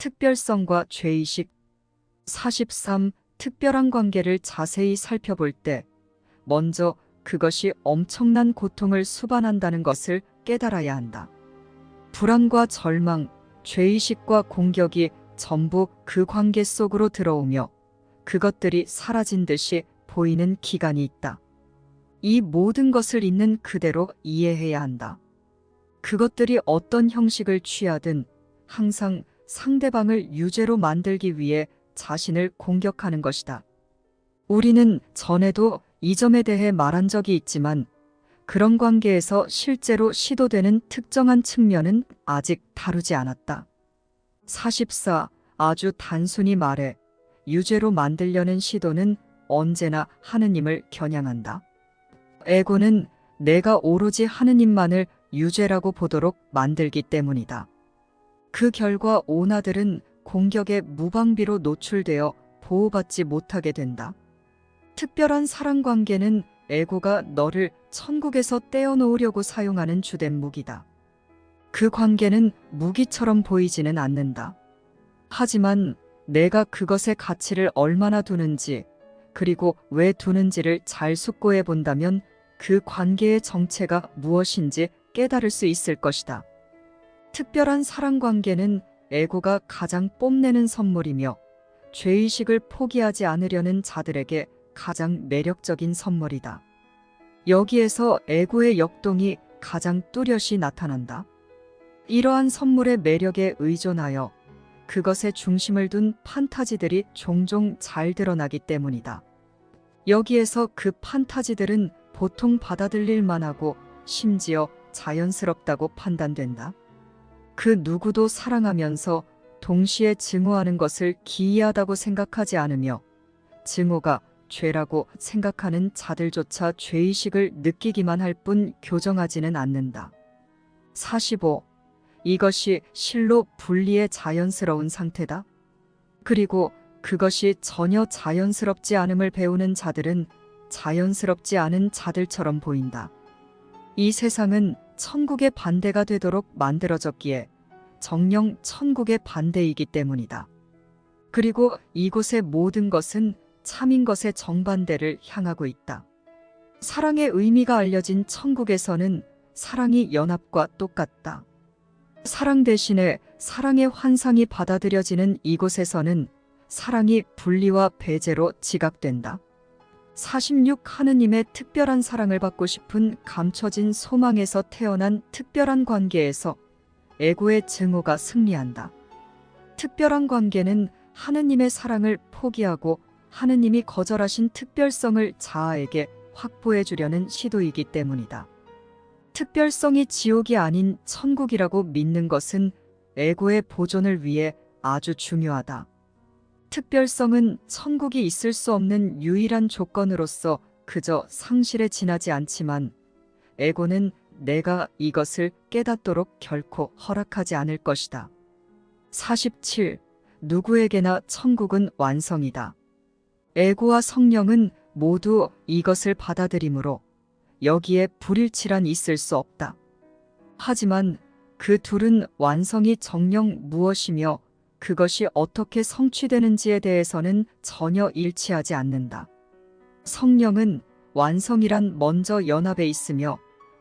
특별성과 죄의식 43. 특별한 관계를 자세히 살펴볼 때 먼저 그것이 엄청난 고통을 수반한다는 것을 깨달아야 한다. 불안과 절망, 죄의식과 공격이 전부 그 관계 속으로 들어오며 그것들이 사라진 듯이 보이는 기간이 있다. 이 모든 것을 있는 그대로 이해해야 한다. 그것들이 어떤 형식을 취하든 항상 상대방을 유죄로 만들기 위해 자신을 공격하는 것이다. 우리는 전에도 이 점에 대해 말한 적이 있지만 그런 관계에서 실제로 시도되는 특정한 측면은 아직 다루지 않았다. 44. 아주 단순히 말해 유죄로 만들려는 시도는 언제나 하느님을 겨냥한다. 에고는 내가 오로지 하느님만을 유죄라고 보도록 만들기 때문이다. 그 결과 오나들은 공격의 무방비로 노출되어 보호받지 못하게 된다. 특별한 사랑 관계는 에고가 너를 천국에서 떼어놓으려고 사용하는 주된 무기다. 그 관계는 무기처럼 보이지는 않는다. 하지만 내가 그것의 가치를 얼마나 두는지, 그리고 왜 두는지를 잘 숙고해 본다면 그 관계의 정체가 무엇인지 깨달을 수 있을 것이다. 특별한 사랑 관계는 에고가 가장 뽐내는 선물이며 죄의식을 포기하지 않으려는 자들에게 가장 매력적인 선물이다. 여기에서 에고의 역동이 가장 뚜렷이 나타난다. 이러한 선물의 매력에 의존하여 그것에 중심을 둔 판타지들이 종종 잘 드러나기 때문이다. 여기에서 그 판타지들은 보통 받아들일 만하고 심지어 자연스럽다고 판단된다. 그 누구도 사랑하면서 동시에 증오하는 것을 기이하다고 생각하지 않으며 증오가 죄라고 생각하는 자들조차 죄의식을 느끼기만 할 뿐 교정하지는 않는다. 45. 이것이 실로 분리의 자연스러운 상태다. 그리고 그것이 전혀 자연스럽지 않음을 배우는 자들은 자연스럽지 않은 자들처럼 보인다. 이 세상은 천국의 반대가 되도록 만들어졌기에 정령 천국의 반대이기 때문이다. 그리고 이곳의 모든 것은 참인 것의 정반대를 향하고 있다. 사랑의 의미가 알려진 천국에서는 사랑이 연합과 똑같다. 사랑 대신에 사랑의 환상이 받아들여지는 이곳에서는 사랑이 분리와 배제로 지각된다. 46 하느님의 특별한 사랑을 받고 싶은 감춰진 소망에서 태어난 특별한 관계에서 에고의 증오가 승리한다. 특별한 관계는 하느님의 사랑을 포기하고 하느님이 거절하신 특별성을 자아에게 확보해 주려는 시도이기 때문이다. 특별성이 지옥이 아닌 천국이라고 믿는 것은 에고의 보존을 위해 아주 중요하다. 특별성은 천국이 있을 수 없는 유일한 조건으로서 그저 상실에 지나지 않지만 에고는 내가 이것을 깨닫도록 결코 허락하지 않을 것이다. 47. 누구에게나 천국은 완성이다. 에고와 성령은 모두 이것을 받아들이므로 여기에 불일치란 있을 수 없다. 하지만 그 둘은 완성이 정령 무엇이며 그것이 어떻게 성취되는지에 대해서는 전혀 일치하지 않는다. 성령은 완성이란 먼저 연합에 있으며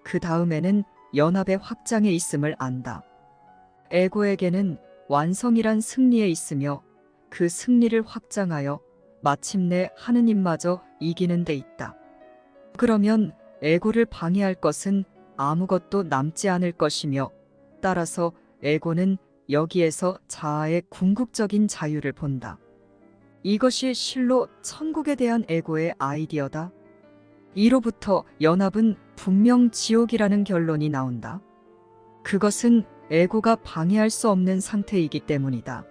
그 다음에는 연합의 확장에 있음을 안다. 에고에게는 완성이란 승리에 있으며 그 승리를 확장하여 마침내 하느님마저 이기는 데 있다. 그러면 에고를 방해할 것은 아무것도 남지 않을 것이며 따라서 에고는 여기에서 자아의 궁극적인 자유를 본다. 이것이 실로 천국에 대한 에고의 아이디어다. 이로부터 연합은 분명 지옥이라는 결론이 나온다. 그것은 에고가 방해할 수 없는 상태이기 때문이다.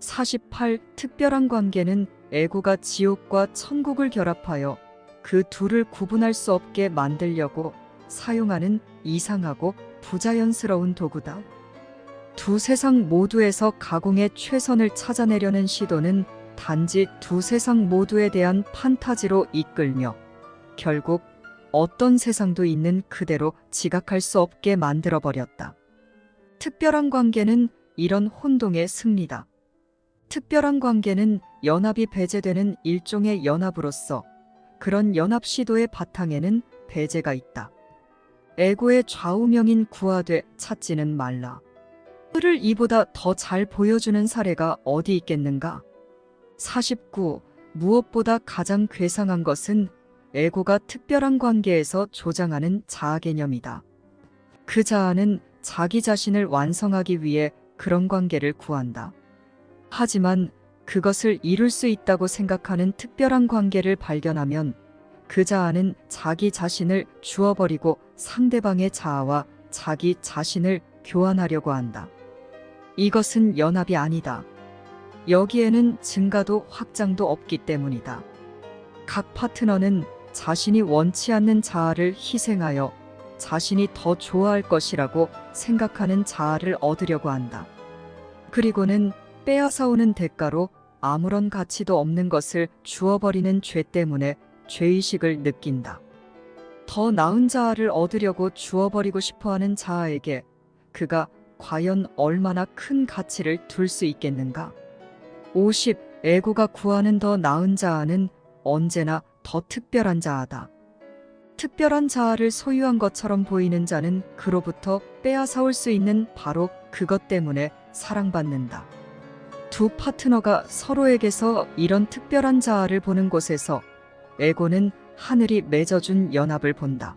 48. 특별한 관계는 에고가 지옥과 천국을 결합하여 그 둘을 구분할 수 없게 만들려고 사용하는 이상하고 부자연스러운 도구다. 두 세상 모두에서 가공의 최선을 찾아내려는 시도는 단지 두 세상 모두에 대한 판타지로 이끌며 결국 어떤 세상도 있는 그대로 지각할 수 없게 만들어버렸다. 특별한 관계는 이런 혼동의 승리다. 특별한 관계는 연합이 배제되는 일종의 연합으로서 그런 연합 시도의 바탕에는 배제가 있다. 에고의 좌우명인 구하되 찾지는 말라. 를 이보다 더 잘 보여주는 사례가 어디 있겠는가? 49. 무엇보다 가장 괴상한 것은 에고가 특별한 관계에서 조장하는 자아 개념이다. 그 자아는 자기 자신을 완성하기 위해 그런 관계를 구한다. 하지만 그것을 이룰 수 있다고 생각하는 특별한 관계를 발견하면 그 자아는 자기 자신을 주어버리고 상대방의 자아와 자기 자신을 교환하려고 한다. 이것은 연합이 아니다. 여기에는 증가도 확장도 없기 때문이다. 각 파트너는 자신이 원치 않는 자아를 희생하여 자신이 더 좋아할 것이라고 생각하는 자아를 얻으려고 한다. 그리고는 빼앗아오는 대가로 아무런 가치도 없는 것을 주어버리는 죄 때문에 죄의식을 느낀다. 더 나은 자아를 얻으려고 주어버리고 싶어 하는 자아에게 그가 과연 얼마나 큰 가치를 둘 수 있겠는가? 50. 에고가 구하는 더 나은 자아는 언제나 더 특별한 자아다. 특별한 자아를 소유한 것처럼 보이는 자는 그로부터 빼앗아올 수 있는 바로 그것 때문에 사랑받는다. 두 파트너가 서로에게서 이런 특별한 자아를 보는 곳에서 에고는 하늘이 맺어준 연합을 본다.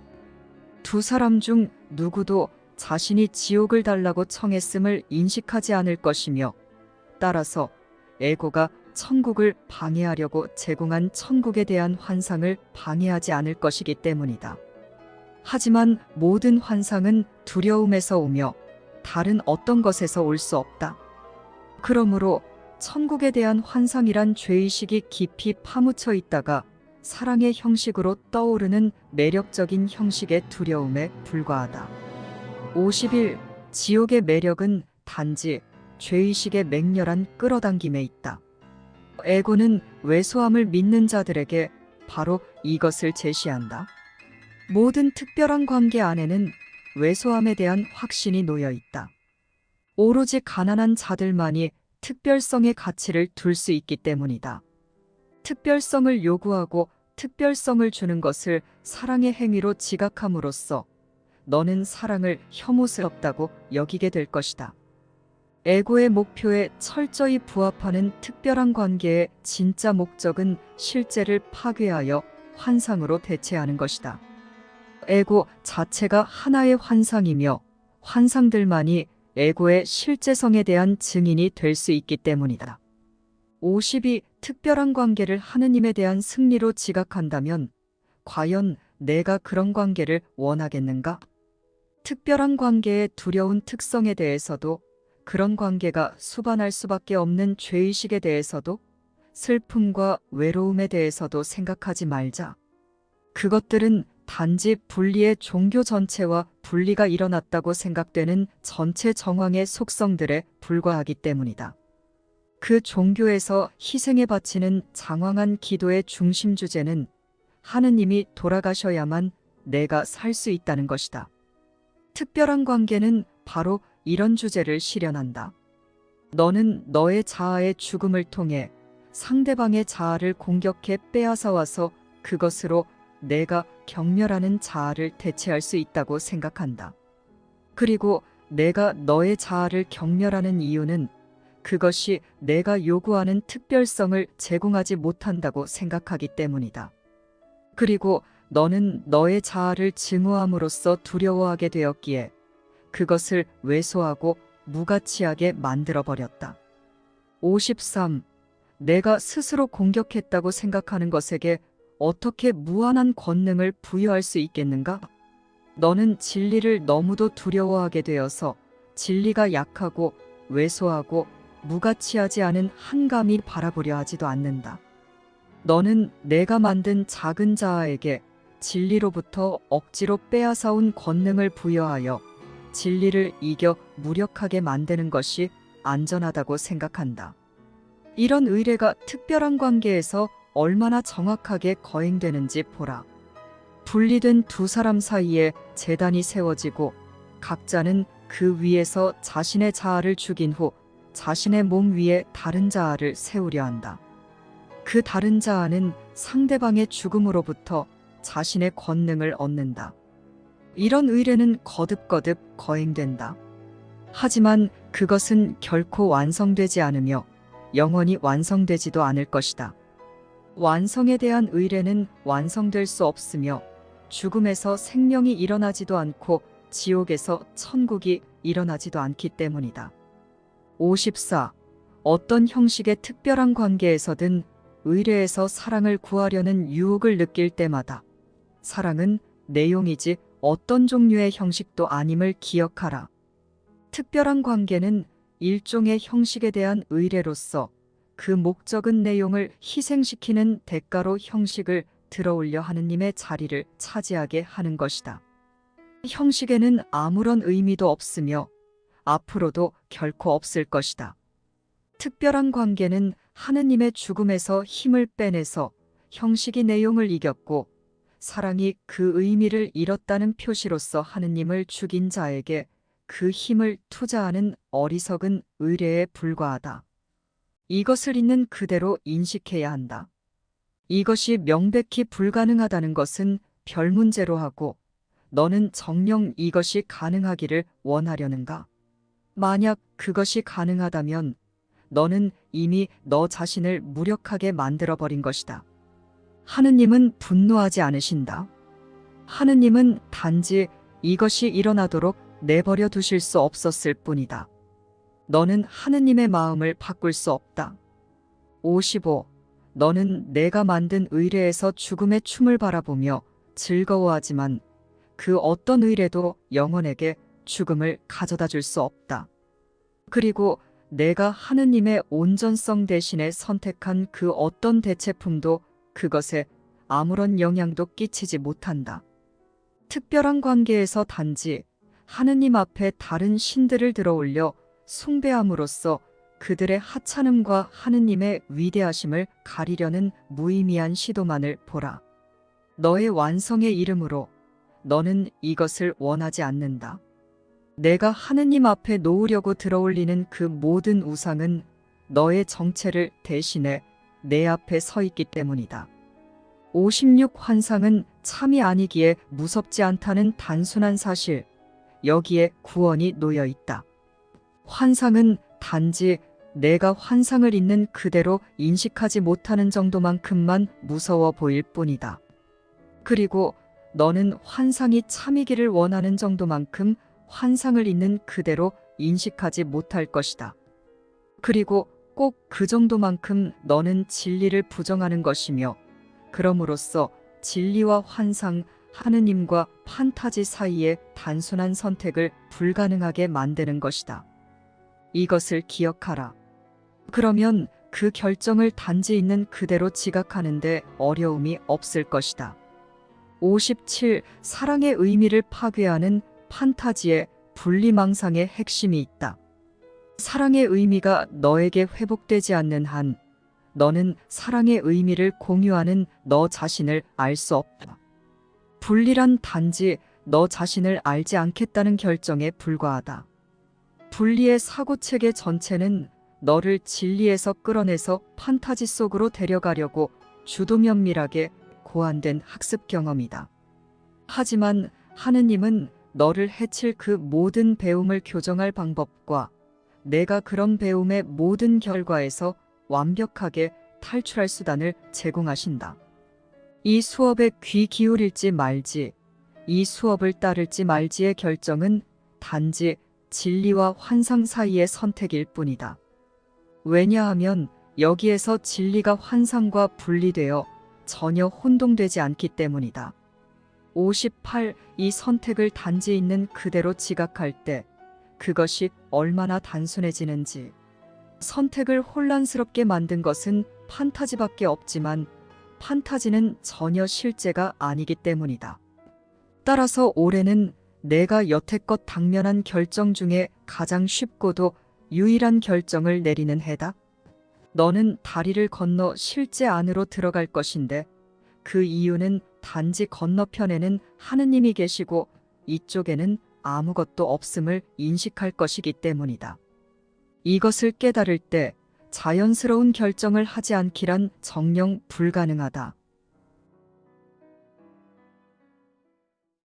두 사람 중 누구도 자신이 지옥을 달라고 청했음을 인식하지 않을 것이며 따라서 에고가 천국을 방해하려고 제공한 천국에 대한 환상을 방해하지 않을 것이기 때문이다. 하지만 모든 환상은 두려움에서 오며 다른 어떤 것에서 올 수 없다. 그러므로 천국에 대한 환상이란 죄의식이 깊이 파묻혀 있다가 사랑의 형식으로 떠오르는 매력적인 형식의 두려움에 불과하다. 51. 지옥의 매력은 단지 죄의식의 맹렬한 끌어당김에 있다. 에고는 왜소함을 믿는 자들에게 바로 이것을 제시한다. 모든 특별한 관계 안에는 왜소함에 대한 확신이 놓여 있다. 오로지 가난한 자들만이 특별성의 가치를 둘 수 있기 때문이다. 특별성을 요구하고 특별성을 주는 것을 사랑의 행위로 지각함으로써 너는 사랑을 혐오스럽다고 여기게 될 것이다. 에고의 목표에 철저히 부합하는 특별한 관계의 진짜 목적은 실제를 파괴하여 환상으로 대체하는 것이다. 에고 자체가 하나의 환상이며 환상들만이 에고의 실제성에 대한 증인이 될 수 있기 때문이다. 50이 특별한 관계를 하느님에 대한 승리로 지각한다면 과연 내가 그런 관계를 원하겠는가? 특별한 관계의 두려운 특성에 대해서도 그런 관계가 수반할 수밖에 없는 죄의식에 대해서도 슬픔과 외로움에 대해서도 생각하지 말자. 그것들은 단지 분리의 종교 전체와 분리가 일어났다고 생각되는 전체 정황의 속성들에 불과하기 때문이다. 그 종교에서 희생에 바치는 장황한 기도의 중심 주제는 하느님이 돌아가셔야만 내가 살 수 있다는 것이다. 특별한 관계는 바로 이런 주제를 실현한다. 너는 너의 자아의 죽음을 통해 상대방의 자아를 공격해 빼앗아 와서 그것으로 내가 경멸하는 자아를 대체할 수 있다고 생각한다. 그리고 내가 너의 자아를 경멸하는 이유는 그것이 내가 요구하는 특별성을 제공하지 못한다고 생각하기 때문이다. 그리고 너는 너의 자아를 증오함으로써 두려워하게 되었기에 그것을 왜소하고 무가치하게 만들어 버렸다. 53. 내가 스스로 공격했다고 생각하는 것에게 어떻게 무한한 권능을 부여할 수 있겠는가? 너는 진리를 너무도 두려워하게 되어서 진리가 약하고 왜소하고 무가치하지 않은 한감이 바라보려 하지도 않는다. 너는 내가 만든 작은 자아에게 진리로부터 억지로 빼앗아온 권능을 부여하여 진리를 이겨 무력하게 만드는 것이 안전하다고 생각한다. 이런 의뢰가 특별한 관계에서 얼마나 정확하게 거행되는지 보라. 분리된 두 사람 사이에 재단이 세워지고 각자는 그 위에서 자신의 자아를 죽인 후 자신의 몸 위에 다른 자아를 세우려 한다. 그 다른 자아는 상대방의 죽음으로부터 자신의 권능을 얻는다. 이런 의뢰는 거듭거듭 거행된다. 하지만 그것은 결코 완성되지 않으며 영원히 완성되지도 않을 것이다. 완성에 대한 의뢰는 완성될 수 없으며 죽음에서 생명이 일어나지도 않고 지옥에서 천국이 일어나지도 않기 때문이다. 54. 어떤 형식의 특별한 관계에서든 의뢰에서 사랑을 구하려는 유혹을 느낄 때마다 사랑은 내용이지 어떤 종류의 형식도 아님을 기억하라. 특별한 관계는 일종의 형식에 대한 의뢰로서 그 목적은 내용을 희생시키는 대가로 형식을 들어올려 하느님의 자리를 차지하게 하는 것이다. 형식에는 아무런 의미도 없으며 앞으로도 결코 없을 것이다. 특별한 관계는 하느님의 죽음에서 힘을 빼내서 형식이 내용을 이겼고 사랑이 그 의미를 잃었다는 표시로서 하느님을 죽인 자에게 그 힘을 투자하는 어리석은 의뢰에 불과하다. 이것을 있는 그대로 인식해야 한다. 이것이 명백히 불가능하다는 것은 별 문제로 하고 너는 정녕 이것이 가능하기를 원하려는가? 만약 그것이 가능하다면 너는 이미 너 자신을 무력하게 만들어버린 것이다. 하느님은 분노하지 않으신다. 하느님은 단지 이것이 일어나도록 내버려 두실 수 없었을 뿐이다. 너는 하느님의 마음을 바꿀 수 없다. 55. 너는 내가 만든 의뢰에서 죽음의 춤을 바라보며 즐거워하지만 그 어떤 의뢰도 영혼에게 죽음을 가져다 줄 수 없다. 그리고 내가 하느님의 온전성 대신에 선택한 그 어떤 대체품도 그것에 아무런 영향도 끼치지 못한다. 특별한 관계에서 단지 하느님 앞에 다른 신들을 들어올려 숭배함으로써 그들의 하찮음과 하느님의 위대하심을 가리려는 무의미한 시도만을 보라. 너의 완성의 이름으로 너는 이것을 원하지 않는다. 내가 하느님 앞에 놓으려고 들어올리는 그 모든 우상은 너의 정체를 대신해 내 앞에 서 있기 때문이다. 56 환상은 참이 아니기에 무섭지 않다는 단순한 사실, 여기에 구원이 놓여 있다. 환상은 단지 내가 환상을 있는 그대로 인식하지 못하는 정도만큼만 무서워 보일 뿐이다. 그리고 너는 환상이 참이기를 원하는 정도만큼 환상을 있는 그대로 인식하지 못할 것이다. 그리고 꼭 그 정도만큼 너는 진리를 부정하는 것이며, 그럼으로써 진리와 환상, 하느님과 판타지 사이의 단순한 선택을 불가능하게 만드는 것이다. 이것을 기억하라. 그러면 그 결정을 단지 있는 그대로 지각하는데 어려움이 없을 것이다. 57. 사랑의 의미를 파괴하는 판타지의 분리망상의 핵심이 있다. 사랑의 의미가 너에게 회복되지 않는 한 너는 사랑의 의미를 공유하는 너 자신을 알 수 없다. 분리란 단지 너 자신을 알지 않겠다는 결정에 불과하다. 분리의 사고체계 전체는 너를 진리에서 끌어내서 판타지 속으로 데려가려고 주도 면밀하게 고안된 학습 경험이다. 하지만 하느님은 너를 해칠 그 모든 배움을 교정할 방법과 내가 그런 배움의 모든 결과에서 완벽하게 탈출할 수단을 제공하신다. 이 수업에 귀 기울일지 말지, 이 수업을 따를지 말지의 결정은 단지 진리와 환상 사이의 선택일 뿐이다. 왜냐하면 여기에서 진리가 환상과 분리되어 전혀 혼동되지 않기 때문이다. 58. 이 선택을 단지 있는 그대로 지각할 때 그것이 얼마나 단순해지는지. 선택을 혼란스럽게 만든 것은 판타지밖에 없지만 판타지는 전혀 실제가 아니기 때문이다. 따라서 올해는 내가 여태껏 당면한 결정 중에 가장 쉽고도 유일한 결정을 내리는 해다. 너는 다리를 건너 실제 안으로 들어갈 것인데 그 이유는 단지 건너편에는 하느님이 계시고 이쪽에는 아무것도 없음을 인식할 것이기 때문이다. 이것을 깨달을 때 자연스러운 결정을 하지 않기란 정령 불가능하다.